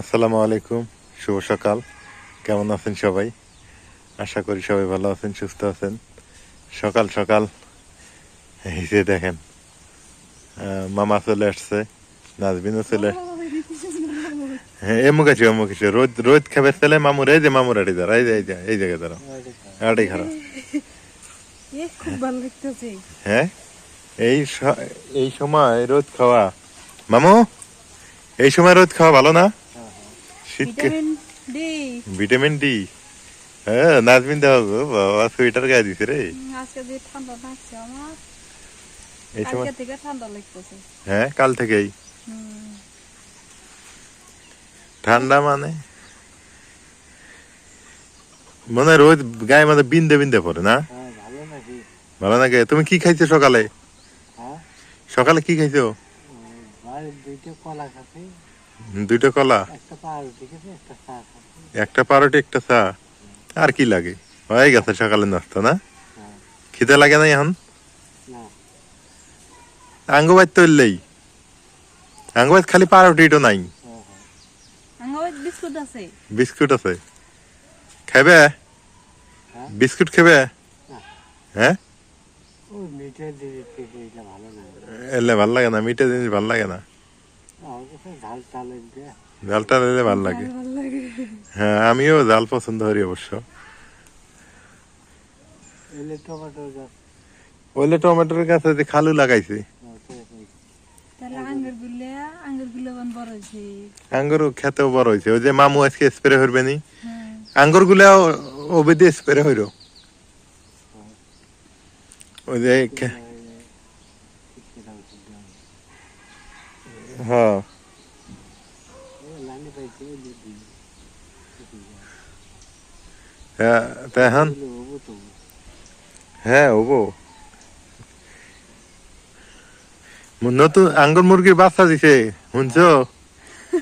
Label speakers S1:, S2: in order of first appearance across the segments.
S1: আসসালামু আলাইকুম শুভ সকাল। কেমন আছেন সবাই? আশা করি সবাই ভালো আছেন সুস্থ আছেন। সকাল সকাল এই যে দেখেন মামা চলে আসছে নাজবিনও চলে হ্যাঁ এমুক আছে এমুক আছে। রোদ রোদ খাবে চলে মামুর এই যে মামুর আড়ি দাঁড়া এই যে এই যে এই জায়গায় দাঁড়া আড়ি খারাপ। হ্যাঁ? এই এই সময় রোদ খাওয়া মামু এই সময় রোদ খাওয়া ভালো না?
S2: ভিটামিন ডি
S1: ভিটামিন ডি হ্যাঁ নাজমিন গো বাবা সোয়েটার গায়ে দিছে রে।
S2: আজকে যে ঠান্ডা লাগছে আমার
S1: এই সময়
S2: থেকে ঠান্ডা লাগতেছে।
S1: হ্যাঁ কাল থেকেই। ঠান্ডা মানে? মনে রোদ গায়ে মানে বিন্দে বিন্দে পড়ে না?
S3: হ্যাঁ ভালো
S1: লাগে তুমি কি খাইছো সকালে?
S3: হ্যাঁ?
S1: সকালে কি খাইছো?
S3: কলা
S1: দুইটা কলা?
S3: একটা পাউরুটি একটা চা
S1: পারোটি একটা চা। আর কি লাগে? হয়ে গেছে সকালে নাস্তা না?
S3: হ্যাঁ।
S1: খিদে লাগে না এখন? আঙ্গবাদ তৈলেই আঙ্গবাদ খালি পারোটিটো নাই।
S3: হ্যাঁ হ্যাঁ।
S2: বিস্কুট আছে।
S1: বিস্কুট খাবে
S3: হ্যাঁ?
S1: বিস্কুট খাবে হ্যাঁ? এলে ভালো লাগে না মিঠা জিনিস ভালো লাগে না।
S3: আমার কাছে ঝাল চালের দিয়ে
S1: জালটা নিলে ভালো লাগে।
S2: ভালো লাগে
S1: হ্যাঁ আমিও জাল পছন্দ করি অবশ্য। ওইলে টমেটোর গাছে যে খালু লাগাইছে।
S3: হ্যাঁ, তো এই
S2: তাহলে আঙ্গুর গুলে আঙ্গুর গুলে বান বড় হয়েছে?
S1: খেতেও বড় হয়েছে। ওই যে মামু আজকে স্প্রে করবে নি।
S2: হ্যাঁ।
S1: আঙ্গুর গুলাও ওবেদি স্প্রে হইল। ওই যে খে-
S3: এই, শীতকাল ওষুধ দেওয়া।
S1: হ্যাঁ। হ্যাঁ। হ্যাঁ নতুন আঙ্গুর মুরগির বাচ্চা দিছে শুনছ?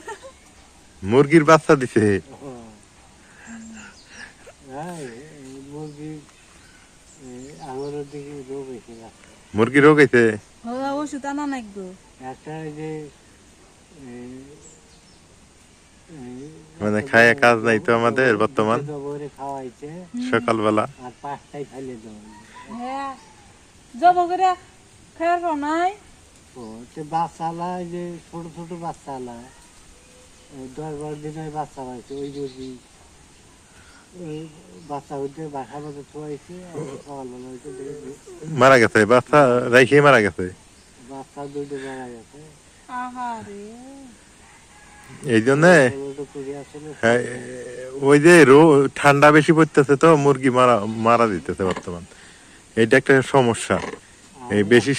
S1: মুরগির বাচ্চা দিছে।
S3: হ্যাঁ, মুরগি রোগ
S1: হয়েছে
S2: ওষুধ আনা
S3: একটা যে
S1: মানে খায় কাজ নাই তো আমাদের বর্তমান। সকালবেলা।
S3: আর খাইলে
S2: হ্যাঁ জব করে খাওয়ার নাই।
S3: ও সে বাচ্চালা যে ছোট ছোট বাচ্চালা দশ বারো দিনের বাচ্চা হয়েছে ওই বাচ্চা হইতে বাসার মধ্যে থুয়াইছে সকালবেলা হইতে
S1: মারা গেছে বাচ্চা রাইখে মারা গেছে।
S3: বাচ্চা দুটো মারা গেছে।
S1: এই জন্য?
S3: করে
S1: হ্যাঁ, ওই যে রো ঠান্ডা বেশি পড়তেছে তো মুরগি মারা মারা দিতেছে বর্তমান। এটা একটা সমস্যা। এই বেশি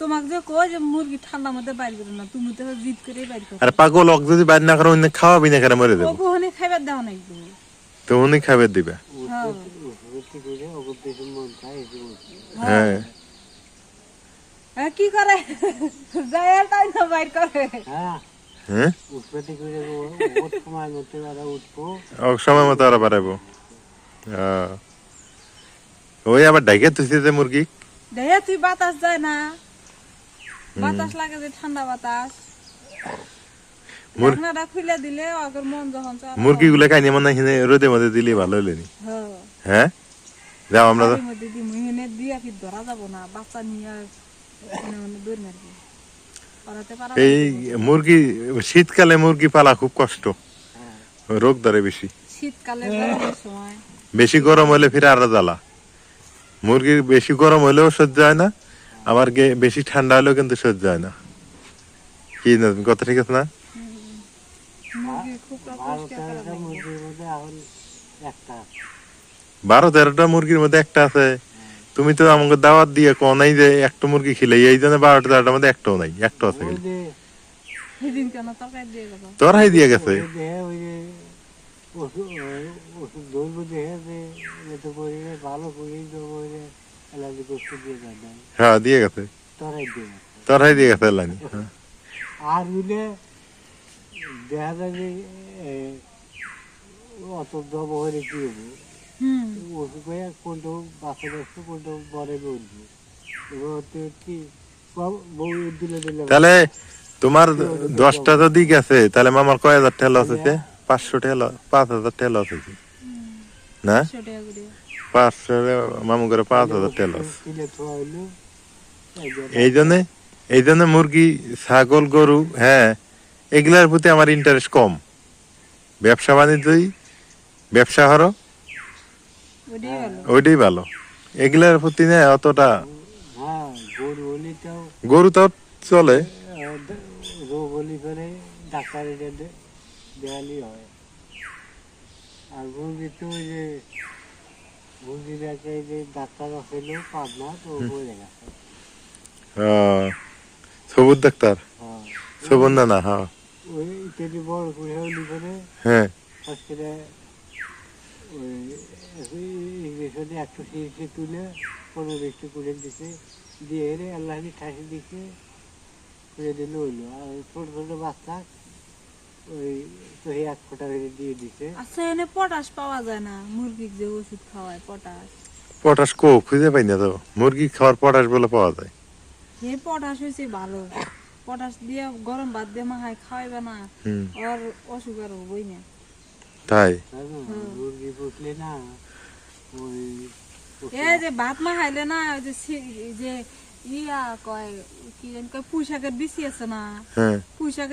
S2: তোমাকে যে কই যে মুরগি ঠান্ডা মধ্যে বাইর করো না তুমি তো জিদ করে বাইর করো।
S1: আর পাগল অক যদি বাইর না করে অন্য খাওয়াবি না কেন মরে দেবো।
S2: ওখানে
S1: তো উনি খাবে দিবে
S2: হ্যাঁ
S3: উঠতে করে ওগুলো দেখে মন চায় এই যে উঠছে।
S1: হ্যাঁ
S2: হ্যাঁ, কি করে? যায় তাই না বাইর করে?
S3: হ্যাঁ।
S1: হ্যাঁ?
S3: সময়
S1: মতো বাড়াবো ওই আবার ডাইকে তুইছে যে মুরগি?
S2: দেহে তুই বাতাস যায় না। বাতাস লাগে যে ঠান্ডা বাতাস। ঢাকনাটা খুলে দিলে আগের মন যখন
S1: মুরগি গুলো খাইনি মনে হয় রোদের মধ্যে দিলে ভালো হইলে নি?
S2: হ্যাঁ?
S1: যাও আমরা
S2: দিয়া কি ধরা যাব না বাচ্চা নিয়ে
S1: এই মুরগি শীতকালে মুরগি পালা খুব কষ্ট। রোগ ধরে বেশি।
S2: শীতকালে
S1: বেশি গরম হলে ফিরে আরও জ্বালা। মুরগির বেশি গরম হলেও সহ্য হয় না আবার বেশি ঠান্ডা হলেও কিন্তু সহ্য হয় না। কি না কথা ঠিক আছে না?
S2: মুরগি
S3: বারো তেরোটা মুরগির মধ্যে একটা
S1: আছে। তুমি তো আমাকে দাওয়াত দিয়ে কো নাই যে একটা মুরগি খেলে এই জন্য বারোটা তেরোটার মধ্যে একটাও নাই একটা আছে
S2: তরকারি দিয়ে
S1: তোরাই দিয়ে গেছে। হ্যাঁ দিয়ে গেছে।
S3: তরাই দিয়ে
S1: গেছে লাইনি হ্যাঁ।
S3: আর দেখা যায় যে এ, অত দব হলে কি হব ওষুধ হয়ে কোনটা বাচ্চা বাচ্চা কোনটা বড় উঠবে এবার হচ্ছে কি বউ দিলে দিলে
S1: তাহলে তোমার দশটা তো দিক আছে তাহলে মামার কয় হাজার টাকা আছে পাঁচশো টাকা লস পাঁচ হাজার টাকা আছে না? পাঁচশো মামু করে পাঁচ হাজার
S3: থোয়া হইল এই যে
S1: এই জন্য মুরগি ছাগল গরু হ্যাঁ এগুলার প্রতি আমার ইন্টারেস্ট কম। ব্যবসা বাণিজ্যই ব্যবসা হরো। ওইটাই ভালো। এগুলার প্রতি না অতটা
S3: হ্যাঁ গরু হলিটাও
S1: গরু তো চলে।
S3: রোগ হলি করে ডাক্তার দেয়ালি হয়। আর মুরগি তো ওই যে মুরগি দেখে যে ডাক্তার আছে পাবনা তো বলে গেছে।
S1: আহ, সবুজ ডাক্তার?
S3: হ্যাঁ।
S1: সবুজ না না হ্যাঁ।
S3: ওই ইত্যাদি বড় করে হলি করে
S1: হ্যাঁ।
S3: ওই একশো সিরিজে তুলে পনেরো বিশটি করে দিছে। দিয়ে এরে আল্লাহ ঠাসি দিছে করে দিলে হইল। আর ছোট ছোট বাচ্চা ওই তো এক ফোঁটা করে দিয়ে দিছে।
S2: আচ্ছা এনে পটাশ পাওয়া যায় না মুরগির যে ওষুধ খাওয়ায় পটাশ।
S1: পটাশ কো খুঁজে পাই না তো। মুরগি খাওয়ার পটাশ বলে পাওয়া যায়।
S2: হে পটাশ হয়েছে ভালো। পটাশ দিয়ে গরম ভাত দিয়ে মাহায় খাওয়াইবে না। আর অসুখ আর হবই না।
S1: তাই?
S3: মুরগি পুষলে না ওই
S2: এই যে ভাত মাখাইলে না ওই যে যে ইয়া কয় কি জানি কয় পুঁই শাকের বিচি আছে না?
S1: হ্যাঁ।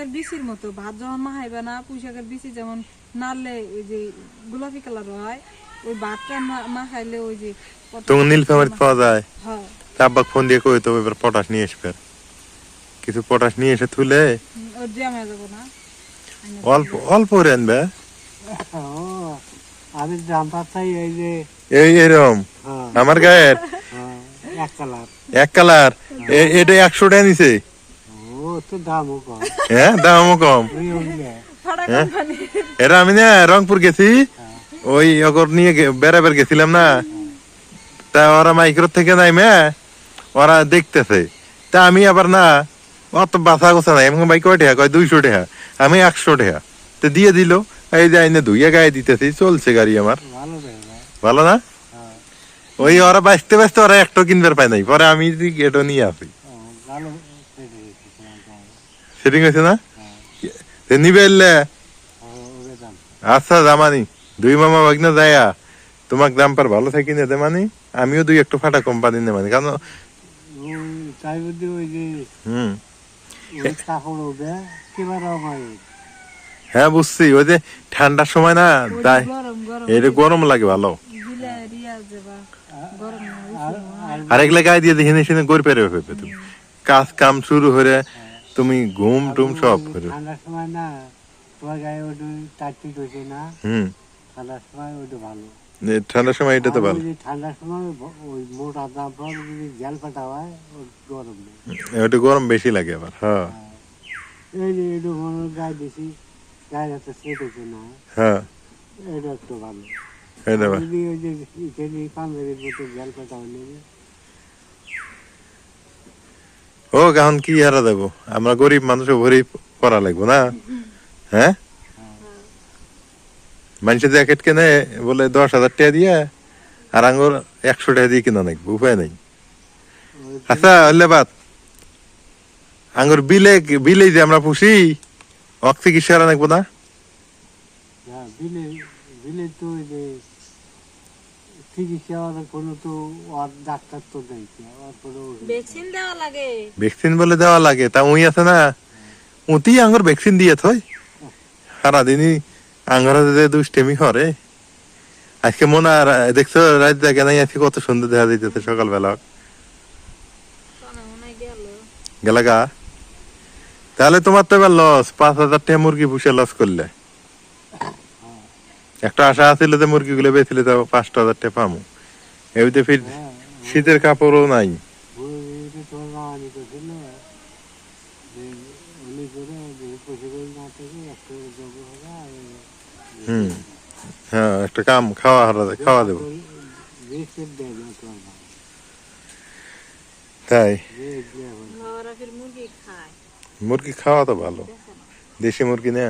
S2: বিচির মতো। ভাত যখন মাখাইবে না পুঁই শাকের বিচি যেমন নাড়লে ওই যে গোলাপি কালার হয় ওই ভাতটা মা- মাখাইলে ওই যে
S1: তোমার নীলফামারি পাওয়া যায়?
S2: হ্যাঁ।
S1: আব্বা ফোন দিয়ে কই তো এবার পটাশ নিয়ে আসবে। কিছু পটাশ নিয়ে এসে তুলে
S2: না।
S1: অল্প অল্প
S3: ও আমি এই যে
S1: এই এরকম
S3: হ্যাঁ।
S1: আমার গায়ের?
S3: হ্যাঁ, এক কালার।
S1: এক কালার? এটা একশো টাকা নিছে? হ্যাঁ দামও কম। এরা আমি না রংপুর গেছি। ওই অগর নিয়ে বেড়াবার গেছিলাম না। তা ওরা মাইক্রো থেকে নাইমে ওরা দেখতেছে। তা আমি আবার না অত বাসা গোসা নাই। আমি ভাই কয় টাকা? কয় দুইশো টাকা। আমি একশো টাকা। তো দিয়ে দিল। এই যে আইনে ধুইয়া গায়ে দিতেছি চলছে গাড়ি আমার।
S3: ভালো না?
S1: না ওই ওরা বাঁচতে বাঁচতে ওরা একটো কিনবার পায় নাই পরে আমি এটা নিয়ে আসি।
S3: সেটা হয়েছে
S1: না? নিবে এলে? আচ্ছা জামানি দুই মামা ভাগ্নে যায়া তোমাক দাম পার ভালো থাকি না দেমানি আমিও দুই একটু ফাটা কোম্পানি কারণ
S3: বুদ্ধি ওই যে
S1: হুম
S3: ওই কাপড় উঠে কিবার আমার
S1: হ্যাঁ বুঝছি। ওই যে ঠান্ডার সময় না তাই এটা গরম। লাগে ভালো।
S2: দিলে রিয়া যাবা গরম না
S3: আর আর
S1: আর এগুলা গায়ে দিয়ে দেখে নিয়ে গড় পেরে ফেলবে তুমি। কাজ কাম শুরু হলে তুমি ঘুম টুম সব করে।
S3: ঠান্ডার সময় না তোমার গায়ে ওটু টাটটি হয়েছে না
S1: হুম।
S3: ঠান্ডার সময় ওটু ভালো।
S1: ঠান্ডার সময় এটা তো ভালো।
S3: ঠান্ডার সময় ওই মোটা দাম পর যদি জাল পাটা হয় গরম
S1: ওটা গরম বেশি লাগে আবার হ্যাঁ।
S3: এই যে একটু গায়ে দিছি গায়ে যাতে না
S1: হ্যাঁ
S3: এটা একটু ভালো
S1: এটা
S3: যদি ওই যে এখানে পাঞ্জাবির মতো জাল পাটা হলে
S1: ও এখন কি হারা দেবো আমরা গরিব মানুষে ভরি করা লাগবো না হ্যাঁ মানুষের জ্যাকেট কেনে বলে দশ হাজার টাকা দিয়ে আর আঙ্গুর একশো টাকা দিয়ে কিনা নাকবো উপায় নেই আচ্ছা ধন্যবাদ আঙ্গুর বিলে বিলে যে আমরা পুষি অক চিকিৎসা করা নাকবো না?
S3: হ্যাঁ বিলে বিলে তো ওই যে চিকিৎসা ওর কোনো তো ওর ডাক্তার তো নেই ওর কোনো ওষুধ নেই।
S2: ভ্যাকসিন দেওয়া লাগে।
S1: ভ্যাকসিন বলে দেওয়া লাগে তা উই আছে না? উতি আঙ্গুর ভ্যাকসিন দিয়ে থই। সারাদিনই আঙ্গুর যে দুষ্টেমি করে। আজকে মনে আর দেখছ রাত জায়গা নাই আজকে কত সুন্দর দেখা যাইতেছে সকালবেলা।
S2: কানা মনে গেল।
S1: গেলা গা? তাহলে তোমার তো এবার লস পাঁচ হাজার টাকা মুরগি পুষে লস করলে। একটা আশা আছিল যে মুরগিগুলো বেছিলে তো পাঁচটা হাজার টাকা পামু। এবিতে ফির
S3: হ্যাঁ
S1: শীতের কাপড়ও নাই। হুম। হ্যাঁ একটা কাম খাওয়া হারা খাওয়া দেবো। তাই।
S2: মুরগি
S1: খাওয়া তো ভালো। দেশি মুরগি না?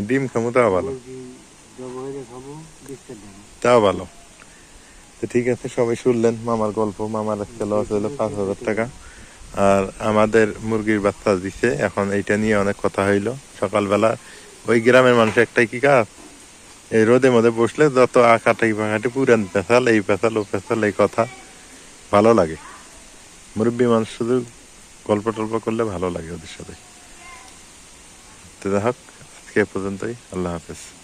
S3: ডিম খাব।
S1: হ্যাঁ ভালো। তাও ভালো। তো ঠিক আছে সবাই শুনলেন মামার গল্প। মামার আজকে লস হলো পাঁচ হাজার টাকা। আর আমাদের মুরগির বাচ্চা দিছে। এখন এইটা নিয়ে অনেক কথা হইল। সকালবেলা ওই গ্রামের মানুষ একটাই কি কাজ? এই রোদে মধ্যে বসলে যত আকাটাই ভাঙাটি পুরান পেশাল এই পেশাল ও পেশাল এই কথা ভালো লাগে। মুরব্বী মানুষ শুধু গল্প টল্প করলে ভালো লাগে ওদের সাথে। তো যাই হোক, আজকে পর্যন্তই। আল্লাহ হাফেজ।